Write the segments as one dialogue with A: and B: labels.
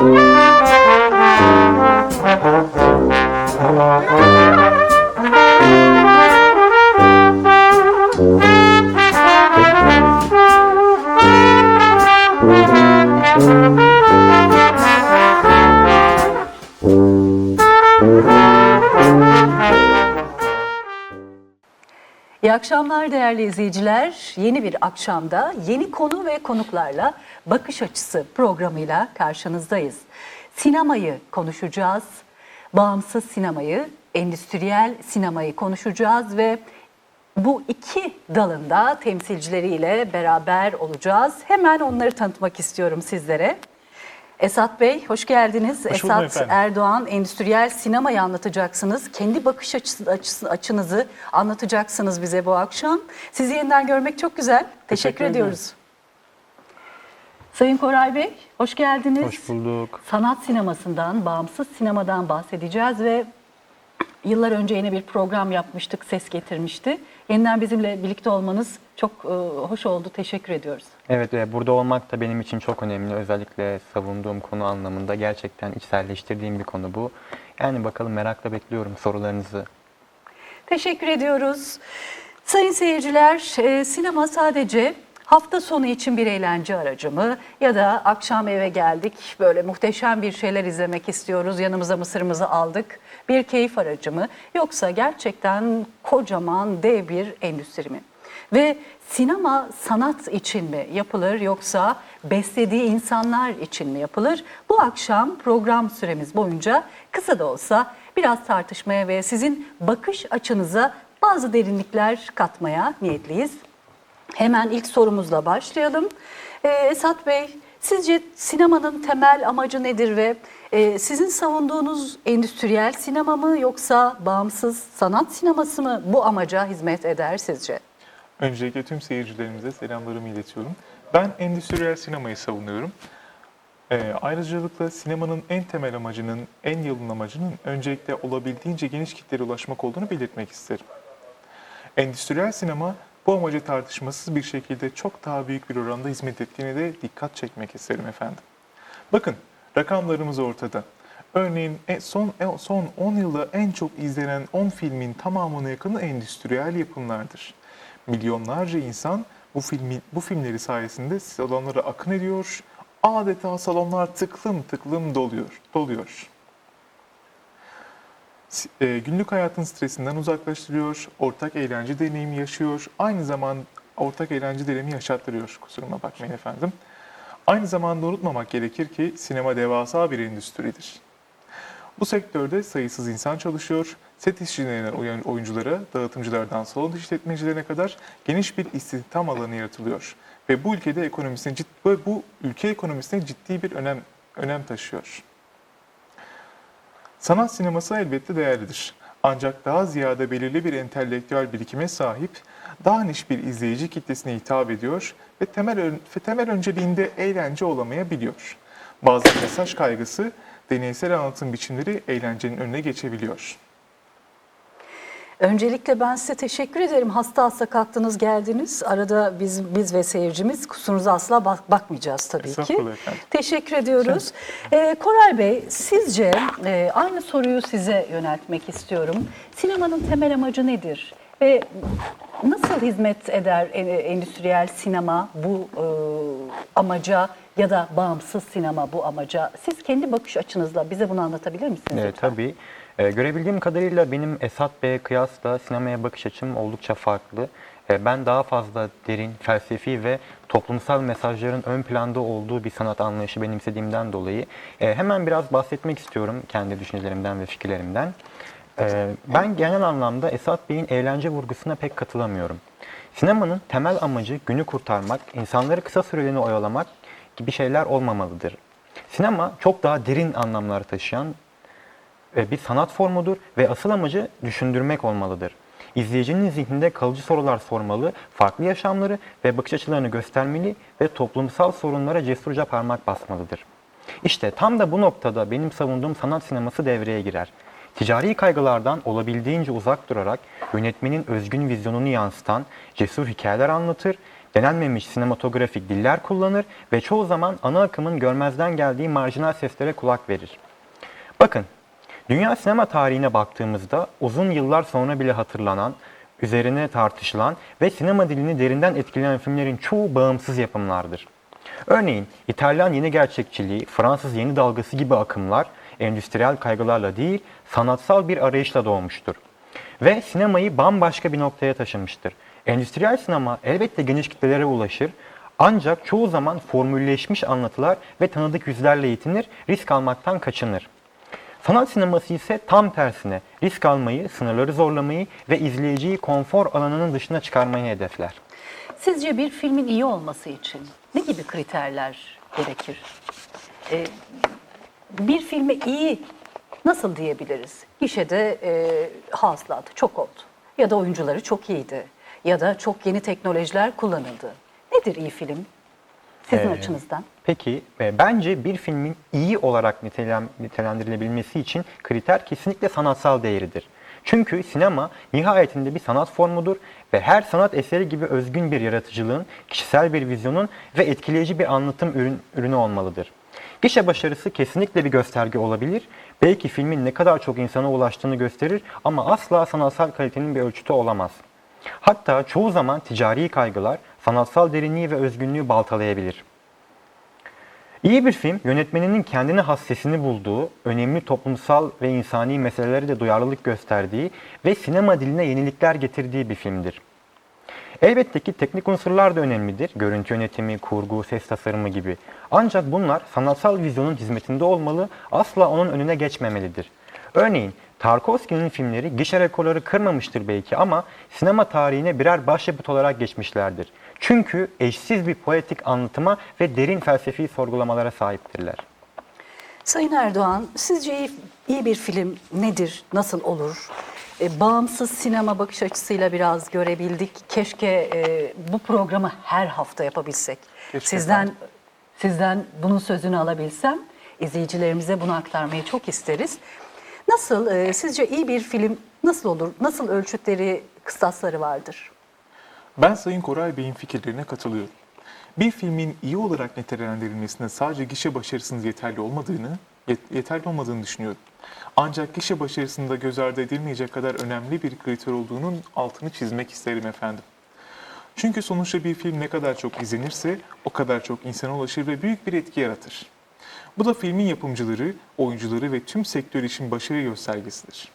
A: İyi akşamlar değerli izleyiciler. Yeni bir akşamda yeni konu ve konuklarla Bakış Açısı programıyla karşınızdayız. Sinemayı konuşacağız. Bağımsız sinemayı, endüstriyel sinemayı konuşacağız ve bu iki dalında temsilcileriyle beraber olacağız. Hemen onları tanıtmak istiyorum sizlere. Esat Bey hoş geldiniz.
B: Hoş
A: Esat
B: efendim.
A: Erdoğan endüstriyel sinemayı anlatacaksınız. Kendi bakış açısı, açısı- açınızı anlatacaksınız bize bu akşam. Sizi yeniden görmek çok güzel. Teşekkür,
B: Teşekkür
A: ediyoruz. Sayın Koray Bey hoş geldiniz.
C: Hoş bulduk.
A: Sanat sinemasından, bağımsız sinemadan bahsedeceğiz ve yıllar önce yine bir program yapmıştık, ses getirmişti. Yeniden bizimle birlikte olmanız çok e, hoş oldu. Teşekkür ediyoruz.
C: Evet, e, burada olmak da benim için çok önemli. Özellikle savunduğum konu anlamında gerçekten içselleştirdiğim bir konu bu. Yani bakalım merakla bekliyorum sorularınızı.
A: Teşekkür ediyoruz. Sayın seyirciler, e, sinema sadece hafta sonu için bir eğlence aracı mı? Ya da akşam eve geldik, böyle muhteşem bir şeyler izlemek istiyoruz, yanımıza mısırımızı aldık. Bir keyif aracı mı? Yoksa gerçekten kocaman dev bir endüstri mi? Ve sinema sanat için mi yapılır yoksa beslediği insanlar için mi yapılır? Bu akşam program süremiz boyunca kısa da olsa biraz tartışmaya ve sizin bakış açınıza bazı derinlikler katmaya niyetliyiz. Hemen ilk sorumuzla başlayalım. Ee, Esat Bey, sizce sinemanın temel amacı nedir ve e, sizin savunduğunuz endüstriyel sinema mı yoksa bağımsız sanat sineması mı bu amaca hizmet eder sizce?
B: Öncelikle tüm seyircilerimize selamlarımı iletiyorum. Ben endüstriyel sinemayı savunuyorum. Ee, ayrıcalıkla sinemanın en temel amacının, en yalın amacının öncelikle olabildiğince geniş kitlere ulaşmak olduğunu belirtmek isterim. Endüstriyel sinema bu amaca tartışmasız bir şekilde çok daha büyük bir oranda hizmet ettiğini de dikkat çekmek isterim efendim. Bakın rakamlarımız ortada. Örneğin e- son e- son 10 yılda en çok izlenen 10 filmin tamamına yakını endüstriyel yapımlardır. Milyonlarca insan bu filmi bu filmleri sayesinde salonlara akın ediyor. Adeta salonlar tıklım tıklım doluyor. Doluyor. E, günlük hayatın stresinden uzaklaştırıyor, ortak eğlence deneyimi yaşıyor, aynı zaman ortak eğlence deneyimi yaşattırıyor. Kusuruma bakmayın efendim. Aynı zamanda unutmamak gerekir ki sinema devasa bir endüstridir. Bu sektörde sayısız insan çalışıyor. Set işçilerinden oyun- oyunculara, dağıtımcılardan salon işletmecilerine kadar geniş bir istihdam alanı yaratılıyor. Ve bu ülkede ekonomisine cid- ve bu ülke ekonomisine ciddi bir önem önem taşıyor. Sanat sineması elbette değerlidir. Ancak daha ziyade belirli bir entelektüel birikime sahip, daha niş bir izleyici kitlesine hitap ediyor ve temel, ve temel önceliğinde eğlence olamayabiliyor. Bazı mesaj kaygısı, deneysel anlatım biçimleri eğlencenin önüne geçebiliyor.
A: Öncelikle ben size teşekkür ederim. Hasta hasta kalktınız geldiniz. Arada biz biz ve seyircimiz kusurunuza asla bak- bakmayacağız tabii ki. Teşekkür ediyoruz. Ee, Koray Bey sizce e, aynı soruyu size yöneltmek istiyorum. Sinemanın temel amacı nedir? Ve nasıl hizmet eder endüstriyel sinema bu e, amaca ya da bağımsız sinema bu amaca? Siz kendi bakış açınızla bize bunu anlatabilir misiniz?
C: Evet,
A: lütfen?
C: tabii. E, görebildiğim kadarıyla benim Esat Bey'e kıyasla sinemaya bakış açım oldukça farklı. E, ben daha fazla derin, felsefi ve toplumsal mesajların ön planda olduğu bir sanat anlayışı benimsediğimden dolayı e, hemen biraz bahsetmek istiyorum kendi düşüncelerimden ve fikirlerimden. E, ben genel anlamda Esat Bey'in eğlence vurgusuna pek katılamıyorum. Sinemanın temel amacı günü kurtarmak, insanları kısa süreliğine oyalamak gibi şeyler olmamalıdır. Sinema çok daha derin anlamlar taşıyan bir sanat formudur ve asıl amacı düşündürmek olmalıdır. İzleyicinin zihninde kalıcı sorular sormalı, farklı yaşamları ve bakış açılarını göstermeli ve toplumsal sorunlara cesurca parmak basmalıdır. İşte tam da bu noktada benim savunduğum sanat sineması devreye girer. Ticari kaygılardan olabildiğince uzak durarak yönetmenin özgün vizyonunu yansıtan cesur hikayeler anlatır, denenmemiş sinematografik diller kullanır ve çoğu zaman ana akımın görmezden geldiği marjinal seslere kulak verir. Bakın, dünya sinema tarihine baktığımızda uzun yıllar sonra bile hatırlanan, üzerine tartışılan ve sinema dilini derinden etkileyen filmlerin çoğu bağımsız yapımlardır. Örneğin İtalyan yeni gerçekçiliği, Fransız yeni dalgası gibi akımlar endüstriyel kaygılarla değil, sanatsal bir arayışla doğmuştur. Ve sinemayı bambaşka bir noktaya taşımıştır. Endüstriyel sinema elbette geniş kitlelere ulaşır ancak çoğu zaman formülleşmiş anlatılar ve tanıdık yüzlerle yetinir, risk almaktan kaçınır. Sanat sineması ise tam tersine risk almayı, sınırları zorlamayı ve izleyiciyi konfor alanının dışına çıkarmayı hedefler.
A: Sizce bir filmin iyi olması için ne gibi kriterler gerekir? Ee, bir filme iyi nasıl diyebiliriz? Gişede e, hasılatı çok oldu. Ya da oyuncuları çok iyiydi. Ya da çok yeni teknolojiler kullanıldı. Nedir iyi film? Sizin
C: Ee,
A: açınızdan.
C: Peki e, bence bir filmin iyi olarak nitelem, nitelendirilebilmesi için kriter kesinlikle sanatsal değeridir. Çünkü sinema nihayetinde bir sanat formudur ve her sanat eseri gibi özgün bir yaratıcılığın, kişisel bir vizyonun ve etkileyici bir anlatım ürün, ürünü olmalıdır. Gişe başarısı kesinlikle bir gösterge olabilir. Belki filmin ne kadar çok insana ulaştığını gösterir ama asla sanatsal kalitenin bir ölçütü olamaz. Hatta çoğu zaman ticari kaygılar sanatsal derinliği ve özgünlüğü baltalayabilir. İyi bir film, yönetmeninin kendine has sesini bulduğu, önemli toplumsal ve insani meselelere de duyarlılık gösterdiği ve sinema diline yenilikler getirdiği bir filmdir. Elbette ki teknik unsurlar da önemlidir. Görüntü yönetimi, kurgu, ses tasarımı gibi. Ancak bunlar sanatsal vizyonun hizmetinde olmalı, asla onun önüne geçmemelidir. Örneğin Tarkovski'nin filmleri gişe rekorları kırmamıştır belki ama sinema tarihine birer başyapıt olarak geçmişlerdir. Çünkü eşsiz bir poetik anlatıma ve derin felsefi sorgulamalara sahiptirler.
A: Sayın Erdoğan, sizce iyi, iyi bir film nedir, nasıl olur? E, bağımsız sinema bakış açısıyla biraz görebildik. Keşke e, bu programı her hafta yapabilsek.
B: Keşke
A: sizden
B: efendim.
A: sizden bunun sözünü alabilsem, izleyicilerimize bunu aktarmayı çok isteriz. Nasıl, e, sizce iyi bir film nasıl olur? Nasıl ölçütleri, kıstasları vardır?
B: Ben Sayın Koray Bey'in fikirlerine katılıyorum. Bir filmin iyi olarak nitelendirilmesinde sadece gişe başarısının yeterli olmadığını, yet- yeterli olmadığını düşünüyorum. Ancak gişe başarısında göz ardı edilmeyecek kadar önemli bir kriter olduğunun altını çizmek isterim efendim. Çünkü sonuçta bir film ne kadar çok izlenirse o kadar çok insana ulaşır ve büyük bir etki yaratır. Bu da filmin yapımcıları, oyuncuları ve tüm sektör için başarı göstergesidir.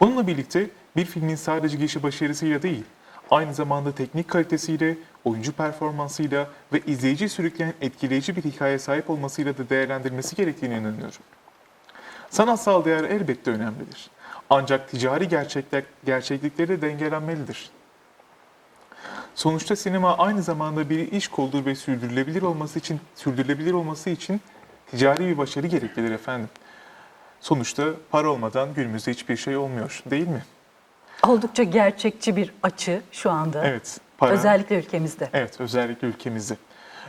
B: Bununla birlikte bir filmin sadece gişe başarısıyla değil, aynı zamanda teknik kalitesiyle, oyuncu performansıyla ve izleyici sürükleyen etkileyici bir hikaye sahip olmasıyla da değerlendirmesi gerektiğine inanıyorum. Sanatsal değer elbette önemlidir. Ancak ticari gerçekler, gerçeklikleri de dengelenmelidir. Sonuçta sinema aynı zamanda bir iş koldur ve sürdürülebilir olması için sürdürülebilir olması için ticari bir başarı gereklidir efendim. Sonuçta para olmadan günümüzde hiçbir şey olmuyor, değil mi?
A: Oldukça gerçekçi bir açı şu anda.
B: Evet, para.
A: Özellikle ülkemizde.
B: Evet, özellikle ülkemizde.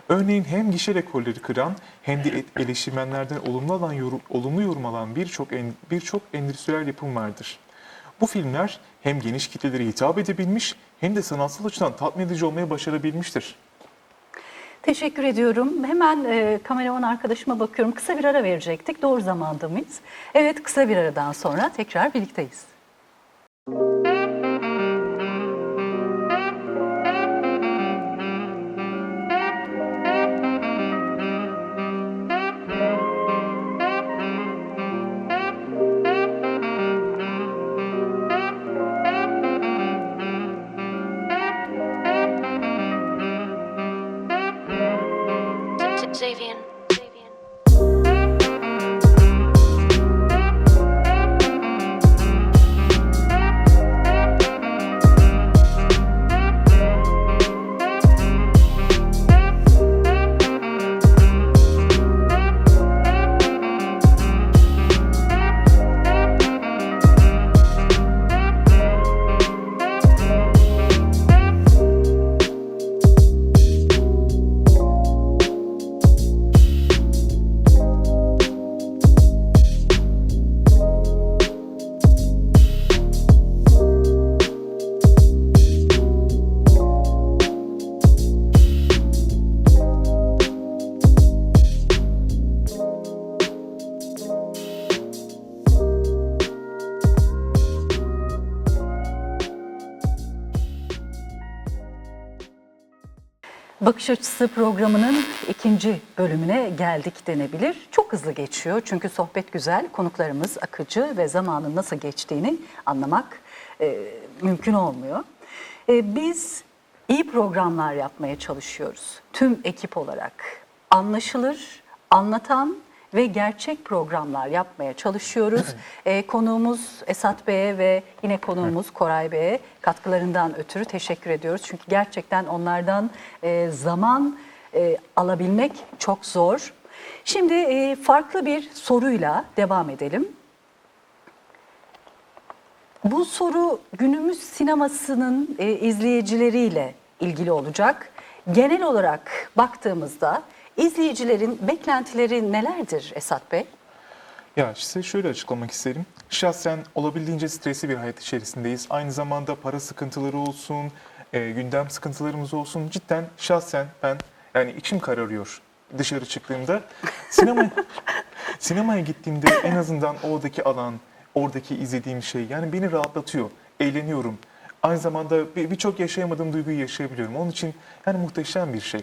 B: Örneğin hem gişe rekorları kıran hem de eleştirmenlerden olumlu alan yorum, olumlu yorum alan birçok en- birçok endüstriyel yapım vardır. Bu filmler hem geniş kitlelere hitap edebilmiş hem de sanatsal açıdan tatmin edici olmayı başarabilmiştir.
A: Teşekkür ediyorum. Hemen e, kameraman arkadaşıma bakıyorum. Kısa bir ara verecektik. Doğru zamanda mıyız? Evet kısa bir aradan sonra tekrar birlikteyiz.
D: Thank you.
A: Bakış Açısı programının ikinci bölümüne geldik denebilir. Çok hızlı geçiyor çünkü sohbet güzel, konuklarımız akıcı ve zamanın nasıl geçtiğini anlamak e, mümkün olmuyor. E, biz iyi programlar yapmaya çalışıyoruz tüm ekip olarak. Anlaşılır, anlatan ve gerçek programlar yapmaya çalışıyoruz. E, konuğumuz Esat Bey'e ve yine konuğumuz Koray Bey'e katkılarından ötürü teşekkür ediyoruz. Çünkü gerçekten onlardan e, zaman e, alabilmek çok zor. Şimdi e, farklı bir soruyla devam edelim. Bu soru günümüz sinemasının e, izleyicileriyle ilgili olacak. Genel olarak baktığımızda izleyicilerin beklentileri nelerdir Esat Bey?
B: Ya size şöyle açıklamak isterim. Şahsen olabildiğince stresli bir hayat içerisindeyiz. Aynı zamanda para sıkıntıları olsun, e, gündem sıkıntılarımız olsun. Cidden şahsen ben yani içim kararıyor dışarı çıktığımda. Sinema sinemaya gittiğimde en azından oradaki alan, oradaki izlediğim şey yani beni rahatlatıyor. Eğleniyorum. Aynı zamanda bir- birçok yaşayamadığım duyguyu yaşayabiliyorum. Onun için yani muhteşem bir şey.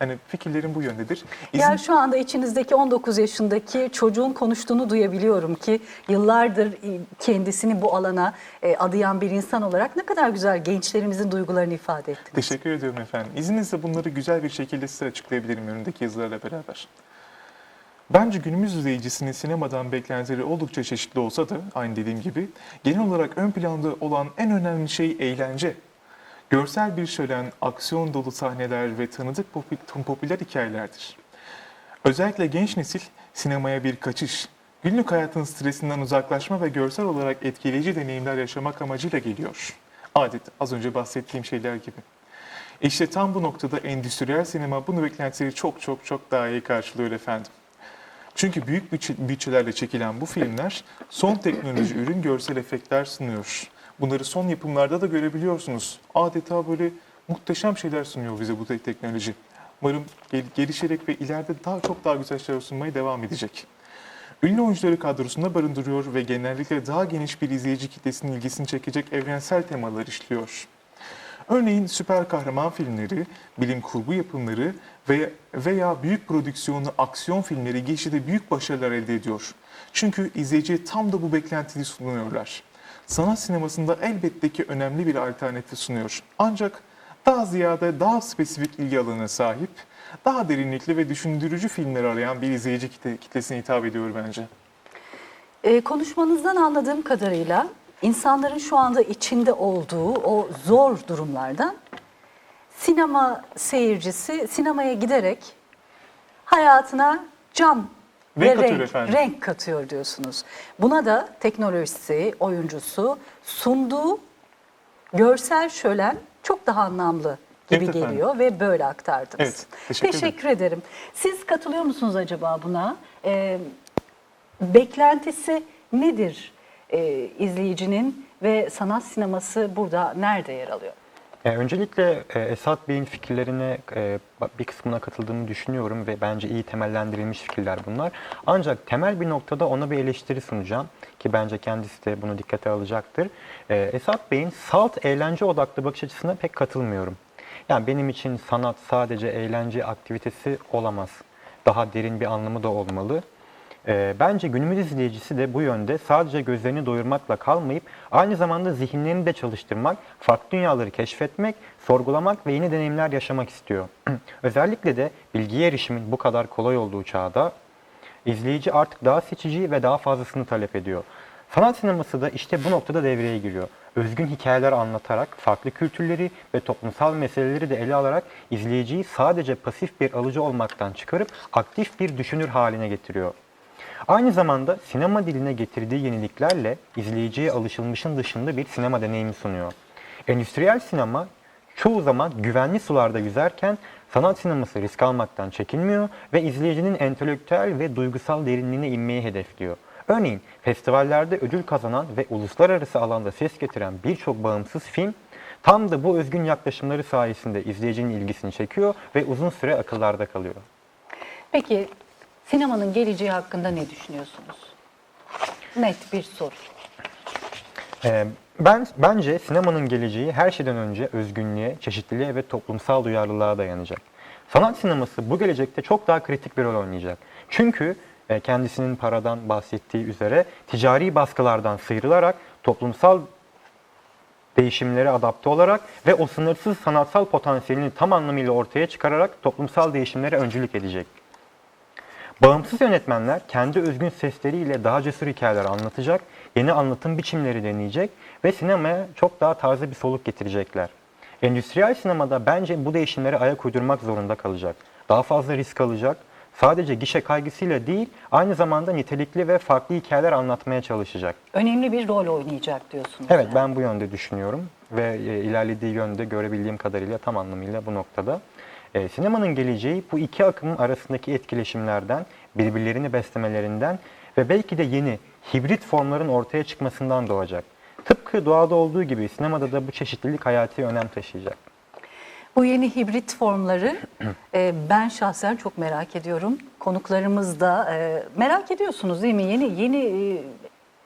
B: Yani fikirlerim bu yöndedir. İzin-
A: Yani şu anda içinizdeki 19 yaşındaki çocuğun konuştuğunu duyabiliyorum ki yıllardır e, kendisini bu alana e, adayan bir insan olarak ne kadar güzel gençlerimizin duygularını ifade ettiniz.
B: Teşekkür ediyorum efendim. İzninizle bunları güzel bir şekilde size açıklayabilirim önümdeki yazılarla beraber. Bence günümüz izleyicisinin sinemadan beklentileri oldukça çeşitli olsa da aynı dediğim gibi genel olarak ön planda olan en önemli şey eğlence. Görsel bir şölen, aksiyon dolu sahneler ve tanıdık popüler hikayelerdir. Özellikle genç nesil sinemaya bir kaçış, günlük hayatın stresinden uzaklaşma ve görsel olarak etkileyici deneyimler yaşamak amacıyla geliyor. Adet az önce bahsettiğim şeyler gibi. İşte tam bu noktada endüstriyel sinema bunu beklentileri çok çok çok daha iyi karşılıyor efendim. Çünkü büyük bütçe- bütçelerle çekilen bu filmler son teknoloji ürün görsel efektler sunuyor. Bunları son yapımlarda da görebiliyorsunuz. Adeta böyle muhteşem şeyler sunuyor bize bu te- teknoloji. Umarım gel- gelişerek ve ileride daha çok daha güzel şeyler sunmaya devam edecek. Ünlü oyuncuları kadrosunda barındırıyor ve genellikle daha geniş bir izleyici kitlesinin ilgisini çekecek evrensel temalar işliyor. Örneğin süper kahraman filmleri, bilim kurgu yapımları ve veya büyük prodüksiyonlu aksiyon filmleri geçişte büyük başarılar elde ediyor. Çünkü izleyiciye tam da bu beklentiyi sunuyorlar. Sanat sinemasında elbette ki önemli bir alternatif sunuyor. Ancak daha ziyade daha spesifik ilgi alanına sahip, daha derinlikli ve düşündürücü filmler arayan bir izleyici kitle, kitlesine hitap ediyor bence.
A: E, konuşmanızdan anladığım kadarıyla insanların şu anda içinde olduğu o zor durumlardan sinema seyircisi sinemaya giderek hayatına can
B: Renk
A: ve
B: katıyor
A: renk,
B: efendim.
A: renk katıyor diyorsunuz. Buna da teknolojisi, oyuncusu sunduğu görsel şölen çok daha anlamlı gibi
B: Evet efendim.
A: geliyor ve böyle aktardınız.
B: Evet, teşekkür ederim.
A: teşekkür ederim. Siz katılıyor musunuz acaba buna? Ee, beklentisi nedir ee, izleyicinin ve sanat sineması burada nerede yer alıyor?
C: E, öncelikle e, Esat Bey'in fikirlerine e, bir kısmına katıldığımı düşünüyorum ve bence iyi temellendirilmiş fikirler bunlar. Ancak temel bir noktada ona bir eleştiri sunacağım ki bence kendisi de bunu dikkate alacaktır. E, Esat Bey'in salt eğlence odaklı bakış açısına pek katılmıyorum. Yani benim için sanat sadece eğlence aktivitesi olamaz. Daha derin bir anlamı da olmalı. Ee, bence günümüz izleyicisi de bu yönde sadece gözlerini doyurmakla kalmayıp aynı zamanda zihinlerini de çalıştırmak, farklı dünyaları keşfetmek, sorgulamak ve yeni deneyimler yaşamak istiyor. Özellikle de bilgiye erişimin bu kadar kolay olduğu çağda izleyici artık daha seçici ve daha fazlasını talep ediyor. Sanat sineması da işte bu noktada devreye giriyor. Özgün hikayeler anlatarak farklı kültürleri ve toplumsal meseleleri de ele alarak izleyiciyi sadece pasif bir alıcı olmaktan çıkarıp aktif bir düşünür haline getiriyor. Aynı zamanda sinema diline getirdiği yeniliklerle izleyiciye alışılmışın dışında bir sinema deneyimi sunuyor. Endüstriyel sinema çoğu zaman güvenli sularda yüzerken sanat sineması risk almaktan çekinmiyor ve izleyicinin entelektüel ve duygusal derinliğine inmeyi hedefliyor. Örneğin festivallerde ödül kazanan ve uluslararası alanda ses getiren birçok bağımsız film tam da bu özgün yaklaşımları sayesinde izleyicinin ilgisini çekiyor ve uzun süre akıllarda kalıyor.
A: Peki sinemanın geleceği hakkında ne düşünüyorsunuz? Net bir soru.
C: Ee, Ben bence sinemanın geleceği her şeyden önce özgünlüğe, çeşitliliğe ve toplumsal duyarlılığa dayanacak. Sanat sineması bu gelecekte çok daha kritik bir rol oynayacak. Çünkü e, kendisinin paradan bahsettiği üzere ticari baskılardan sıyrılarak toplumsal değişimlere adapte olarak ve o sınırsız sanatsal potansiyelini tam anlamıyla ortaya çıkararak toplumsal değişimlere öncülük edecek. Bağımsız yönetmenler kendi özgün sesleriyle daha cesur hikayeler anlatacak, yeni anlatım biçimleri deneyecek ve sinemaya çok daha taze bir soluk getirecekler. Endüstriyel sinemada bence bu değişimlere ayak uydurmak zorunda kalacak. Daha fazla risk alacak, sadece gişe kaygısıyla değil, aynı zamanda nitelikli ve farklı hikayeler anlatmaya çalışacak.
A: Önemli bir rol oynayacak diyorsunuz.
C: Evet
A: yani.
C: ben bu yönde düşünüyorum ve e, ilerlediği yönde görebildiğim kadarıyla tam anlamıyla bu noktada. E, sinemanın geleceği bu iki akımın arasındaki etkileşimlerden, birbirlerini beslemelerinden ve belki de yeni hibrit formların ortaya çıkmasından doğacak. Tıpkı doğada olduğu gibi sinemada da bu çeşitlilik hayati önem taşıyacak.
A: Bu yeni hibrit formları e, ben şahsen çok merak ediyorum. Konuklarımız da e, merak ediyorsunuz değil mi? Yeni yeni e,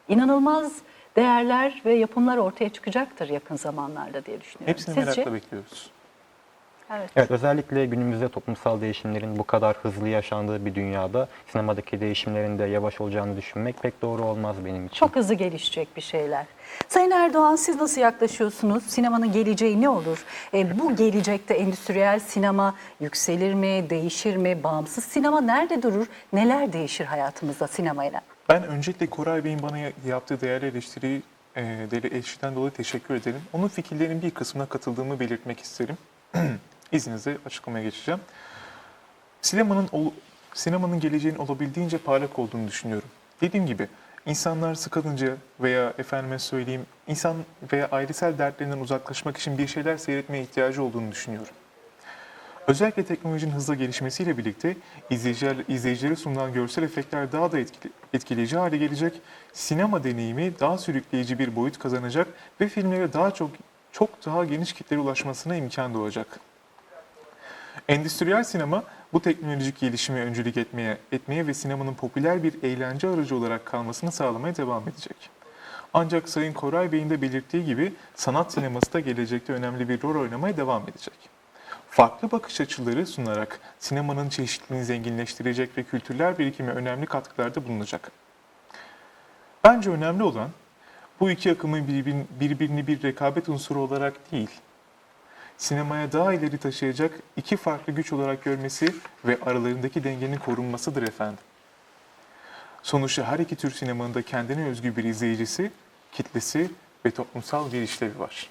A: inanılmaz değerler ve yapımlar ortaya çıkacaktır yakın zamanlarda diye düşünüyorum.
B: Hepsini
A: Sizce?
B: merakla bekliyoruz.
A: Evet.
C: Evet özellikle günümüzde toplumsal değişimlerin bu kadar hızlı yaşandığı bir dünyada sinemadaki değişimlerin de yavaş olacağını düşünmek pek doğru olmaz benim için.
A: Çok hızlı gelişecek bir şeyler. Sayın Erdoğan siz nasıl yaklaşıyorsunuz? Sinemanın geleceği ne olur? E, bu gelecekte endüstriyel sinema yükselir mi, değişir mi? Bağımsız sinema nerede durur? Neler değişir hayatımızda sinemayla?
B: Ben öncelikle Koray Bey'in bana yaptığı değerli eleştiri, e, eleştiriden dolayı teşekkür ederim. Onun fikirlerinin bir kısmına katıldığımı belirtmek isterim. İzninizle açıklamaya geçeceğim. Sinemanın sinemanın geleceğinin olabildiğince parlak olduğunu düşünüyorum. Dediğim gibi insanlar sıkılınca veya efendime söyleyeyim insan veya ailesel dertlerinden uzaklaşmak için bir şeyler seyretmeye ihtiyacı olduğunu düşünüyorum. Özellikle teknolojinin hızla gelişmesiyle birlikte izleyiciler, izleyicilere sunulan görsel efektler daha da etkili- etkileyici hale gelecek, sinema deneyimi daha sürükleyici bir boyut kazanacak ve filmlere daha çok çok daha geniş kitlere ulaşmasına imkan doğacak. Endüstriyel sinema bu teknolojik gelişime öncülük etmeye, etmeye ve sinemanın popüler bir eğlence aracı olarak kalmasını sağlamaya devam edecek. Ancak Sayın Koray Bey'in de belirttiği gibi sanat sineması da gelecekte önemli bir rol oynamaya devam edecek. Farklı bakış açıları sunarak sinemanın çeşitliliğini zenginleştirecek ve kültürler birikime önemli katkılarda bulunacak. Bence önemli olan bu iki akımın birbirini bir rekabet unsuru olarak değil, sinemaya daha ileri taşıyacak iki farklı güç olarak görmesi ve aralarındaki dengenin korunmasıdır efendim. Sonuçta her iki tür sinemanın da kendine özgü bir izleyicisi, kitlesi ve toplumsal bir işlevi var.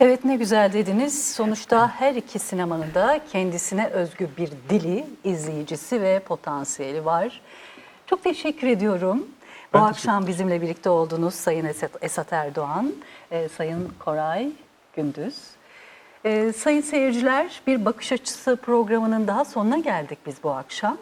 A: Evet ne güzel dediniz. Sonuçta her iki sinemanın da kendisine özgü bir dili, izleyicisi ve potansiyeli var. Çok teşekkür ediyorum. Bu
B: Ben
A: akşam bizimle birlikte oldunuz Sayın Esat, Esat Erdoğan, e, Sayın Koray Gündüz. E, sayın seyirciler bir bakış açısı programının daha sonuna geldik biz bu akşam.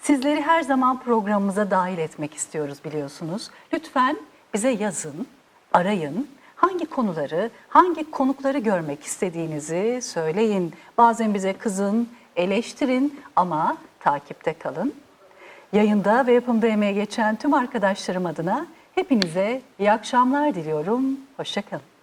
A: Sizleri her zaman programımıza dahil etmek istiyoruz biliyorsunuz. Lütfen bize yazın, arayın. Hangi konuları, hangi konukları görmek istediğinizi söyleyin. Bazen bize kızın, eleştirin ama takipte kalın. Yayında ve yapımda emeğe geçen tüm arkadaşlarım adına hepinize iyi akşamlar diliyorum. Hoşçakalın.